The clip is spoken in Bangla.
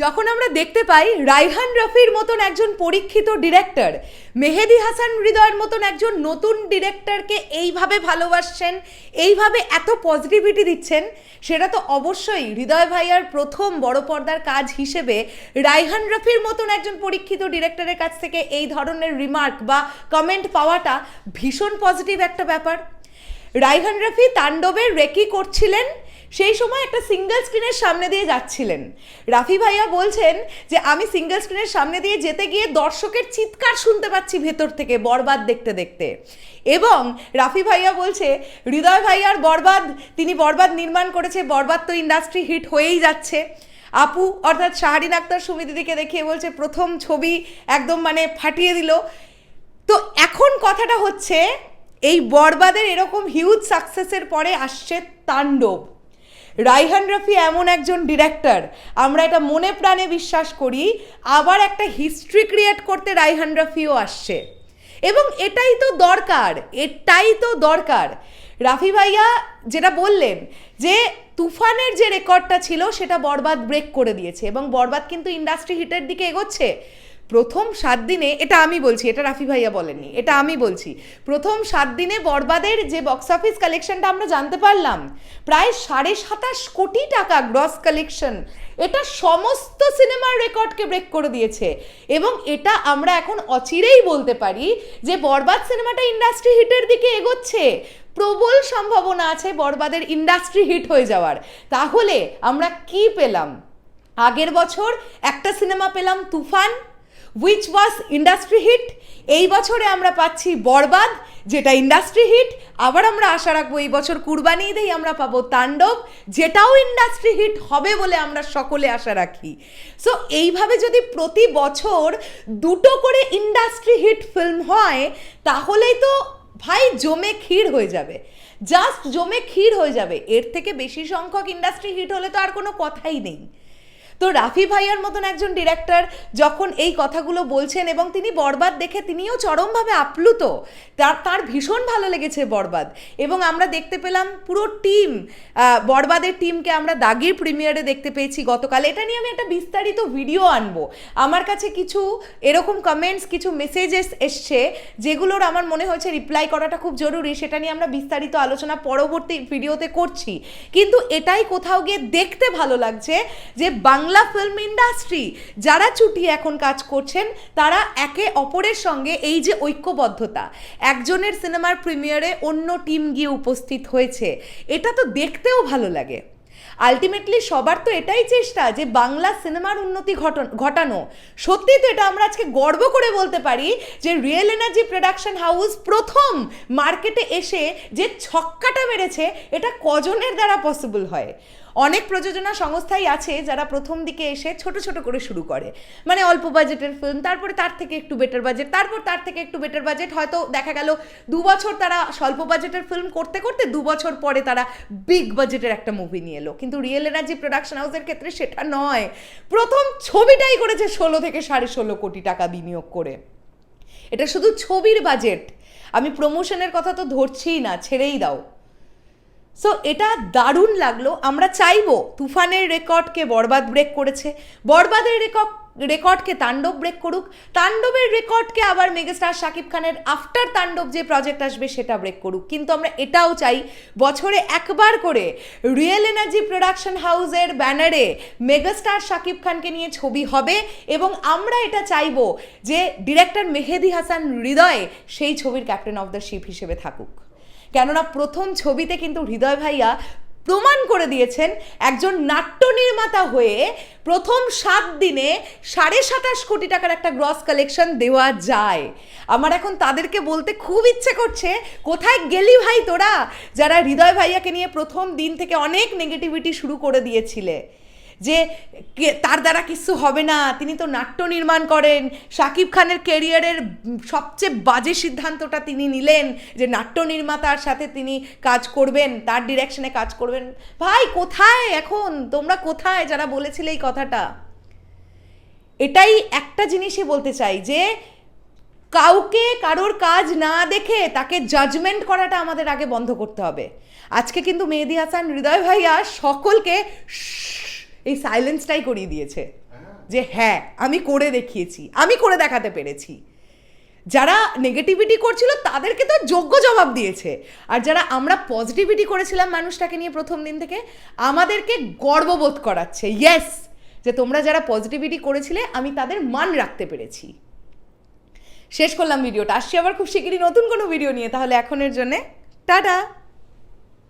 যখন আমরা দেখতে পাই রাইহান রফির মতন একজন পরীক্ষিত ডিরেক্টর, মেহেদি হাসান হৃদয়ের মতন একজন নতুন ডিরেক্টরকে এইভাবে ভালোবাসছেন, এইভাবে এত পজিটিভিটি দিচ্ছেন, সেটা তো অবশ্যই হৃদয় ভাইয়ার প্রথম বড় পর্দার কাজ হিসেবে রাইহান রফির মতন একজন পরীক্ষিত ডিরেক্টরের কাছ থেকে এই ধরনের রিমার্ক বা কমেন্ট পাওয়াটা ভীষণ পজিটিভ একটা ব্যাপার। রাইহান রফি তাণ্ডবের রেকি করছিলেন সেই সময় একটা সিঙ্গেল স্ক্রিনের সামনে দিয়ে যাচ্ছিলেন। রাফি ভাইয়া বলছেন যে, আমি সিঙ্গেল স্ক্রিনের সামনে দিয়ে যেতে গিয়ে দর্শকের চিৎকার শুনতে পাচ্ছি ভেতর থেকে, বরবাদ দেখতে দেখতে। এবং রাফি ভাইয়া বলছে, হৃদয় ভাইয়ার বরবাদ, তিনি বরবাদ নির্মাণ করেছে, বরবাদ তো ইন্ডাস্ট্রি হিট হয়েই যাচ্ছে। আপু অর্থাৎ শাহরিন আক্তার সুমিদিদিকে দেখিয়ে বলছে, প্রথম ছবি একদম মানে ফাটিয়ে দিল। তো এখন কথাটা হচ্ছে, এই বরবাদের এরকম হিউজ সাকসেসের পরে আসছে তাণ্ডব। রাইহান রফি এমন একজন ডিরেক্টর আমরা এটা মনে প্রাণে বিশ্বাস করি, আবার একটা হিস্ট্রি ক্রিয়েট করতে রাইহান রফিও আসছে। এবং এটাই তো দরকার, এটাই তো দরকার। রাফি ভাইয়া যেটা বললেন যে, তুফানের যে রেকর্ডটা ছিল, সেটা বরবাদ ব্রেক করে দিয়েছে এবং বরবাদ কিন্তু ইন্ডাস্ট্রি হিটের দিকে এগোচ্ছে। প্রথম সাত দিনে, এটা আমি বলছি, এটা রাফি ভাইয়া বলেননি, এটা আমি বলছি, প্রথম সাত দিনে বরবাদের যে বক্স অফিস কালেকশনটা আমরা জানতে পারলাম, প্রায় সাড়ে সাতাশ কোটি টাকা গ্রস কালেকশন এটা সমস্ত সিনেমার রেকর্ডকে ব্রেক করে দিয়েছে। এবং এটা আমরা এখন অচিরেই বলতে পারি যে বরবাদ সিনেমাটা ইন্ডাস্ট্রি হিটের দিকে এগোচ্ছে। প্রবল সম্ভাবনা আছে বরবাদের ইন্ডাস্ট্রি হিট হয়ে যাওয়ার। তাহলে আমরা কি পেলাম? আগের বছর একটা সিনেমা পেলাম, Toofan which was industry hit এই বছরে আমরা পাচ্ছি বরবাদ, যেটা ইন্ডাস্ট্রি হিট আবার আমরা আশা রাখব এই বছর কুরবানি ঈদেই আমরা পাবো তাণ্ডব, যেটাও ইন্ডাস্ট্রি হিট হবে বলে আমরা সকলে আশা রাখি। সো এইভাবে যদি প্রতি বছর দুটো করে ইন্ডাস্ট্রি হিট ফিল্ম হয়, তাহলেই তো ভাই জমে ক্ষীর হয়ে যাবে। জাস্ট জমে ক্ষীর হয়ে যাবে। এর থেকে বেশি সংখ্যক ইন্ডাস্ট্রি হিট হলে তো আর কোনো কথাই নেই। তো রাফি ভাইয়ার মতন একজন ডিরেক্টর যখন এই কথাগুলো বলছেন এবং তিনি বরবাদ দেখে তিনিও চরমভাবে আপ্লুত, তার তার ভীষণ ভালো লেগেছে বরবাদ। এবং আমরা দেখতে পেলাম পুরো টিম বরবাদের টিমকে আমরা দাগির প্রিমিয়ারে দেখতে পেয়েছি গতকাল। এটা নিয়ে আমি একটা বিস্তারিত ভিডিও আনব। আমার কাছে কিছু এরকম কমেন্টস কিছু মেসেজেস এসছে যেগুলোর আমার মনে হয়েছে রিপ্লাই করাটা খুব জরুরি, সেটা নিয়ে আমরা বিস্তারিত আলোচনা পরবর্তী ভিডিওতে করছি। কিন্তু এটাই কোথাও গিয়ে দেখতে ভালো লাগছে যে বাংলা ফিল্ম ইন্ডাস্ট্রি যারা চুটি এখন কাজ করছেন, তারা একে অপরের সঙ্গে এই যে ঐক্যবদ্ধতা, একজনের সিনেমার প্রিমিয়ারে অন্য টিম গিয়ে উপস্থিত হয়েছে, এটা তো দেখতেও ভালো লাগে। আলটিমেটলি সবার তো এটাই চেষ্টা যে বাংলা সিনেমার উন্নতি ঘটন ঘটানো। সত্যি তো এটা আমরা আজকে গর্ব করে বলতে পারি যে রিয়েল এনার্জি প্রোডাকশন হাউস প্রথম মার্কেটে এসে যে ছক্কাটা মেরেছে, এটা কজনের দ্বারা পসিবল হয়? অনেক প্রযোজনা সংস্থাই আছে যারা প্রথম দিকে এসে ছোট ছোট করে শুরু করে। মানে অল্প বাজেটের ফিল্ম তারপরে তার থেকে একটু বেটার বাজেট তারপর তার থেকে একটু বেটার বাজেট হয়তো দেখা গেল দু বছর তারা স্বল্প বাজেটের ফিল্ম করতে করতে দু বছর পরে তারা বিগ বাজেটের একটা মুভি নিয়ে এলো। কিন্তু রিয়েল এনার্জি প্রোডাকশন হাউসের ক্ষেত্রে সেটা নয়। প্রথম ছবিটাই করেছে ষোলো থেকে সাড়ে ষোলো কোটি টাকা বিনিয়োগ করে। এটা শুধু ছবির বাজেট আমি প্রমোশনের কথা তো ধরছিই না, ছেড়েই দাও। সো এটা দারুণ লাগল। আমরা চাইব তুফানের রেকর্ডকে বরবাদ ব্রেক করেছে। বরবাদের রেকর্ড, রেকর্ডকে তাণ্ডব ব্রেক করুক। তাণ্ডবের রেকর্ডকে আবার মেগাস্টার শাকিব খানের আফটার তাণ্ডব যে প্রজেক্ট আসবে সেটা ব্রেক করুক। কিন্তু আমরা এটাও চাই বছরে একবার করে রিয়েল এনার্জি প্রোডাকশন হাউসের ব্যানারে মেগাস্টার শাকিব খানকে নিয়ে ছবি হবে এবং আমরা এটা চাইব যে ডিরেক্টর মেহেদি হাসান হৃদয়ে সেই ছবির ক্যাপ্টেন অফ দ্য শিপ হিসেবে থাকুক। কেননা প্রথম ছবিতে কিন্তু হৃদয় ভাইয়া প্রমাণ করে দিয়েছেন একজন নাট্য নির্মাতা হয়ে প্রথম সাত দিনে সাড়ে সাতাশ কোটি টাকার একটা গ্রস কালেকশন দেওয়া যায়। আমার এখন তাদেরকে বলতে খুব ইচ্ছে করছে, কোথায় গেলি ভাই তোরা? যারা হৃদয় ভাইয়াকে নিয়ে প্রথম দিন থেকে অনেক নেগেটিভিটি শুরু করে দিয়েছিলে। যে তার দ্বারা কিছু হবে না। তিনি তো নাট্য নির্মাণ করেন। শাকিব খানের কেরিয়ারের সবচেয়ে বাজে সিদ্ধান্তটা তিনি নিলেন যে নাট্য নির্মাতার সাথে তিনি কাজ করবেন, তার ডিরেকশনে কাজ করবেন। ভাই, কোথায় এখন? তোমরা কোথায়? যারা বলেছিলে এই কথাটা। এটাই একটা জিনিসই বলতে চাই যে, কাউকে কারোর কাজ না দেখে তাকে জাজমেন্ট করাটা আমাদের আগে বন্ধ করতে হবে। আজকে কিন্তু মেহেদি হাসান, হৃদয় ভাইয়া সকলকে এই সাইলেন্সটাই করিয়ে দিয়েছে। হ্যাঁ। যে হ্যাঁ আমি করে দেখিয়েছি আমি করে দেখাতে পেরেছি। যারা নেগেটিভিটি করছিল তাদেরকে তো যোগ্য জবাব দিয়েছে। আর যারা আমরা পজিটিভিটি করেছিলাম মানুষটাকে নিয়ে প্রথম দিন থেকে আমাদেরকে গর্ববোধ করাচ্ছে। ইয়েস যে তোমরা যারা পজিটিভিটি করেছিলে আমি তাদের মান রাখতে পেরেছি। শেষ করলাম ভিডিওটা। আসছি আবার খুব শিগগিরই নতুন কোনো ভিডিও নিয়ে। তাহলে এখনের জন্যে টাটা!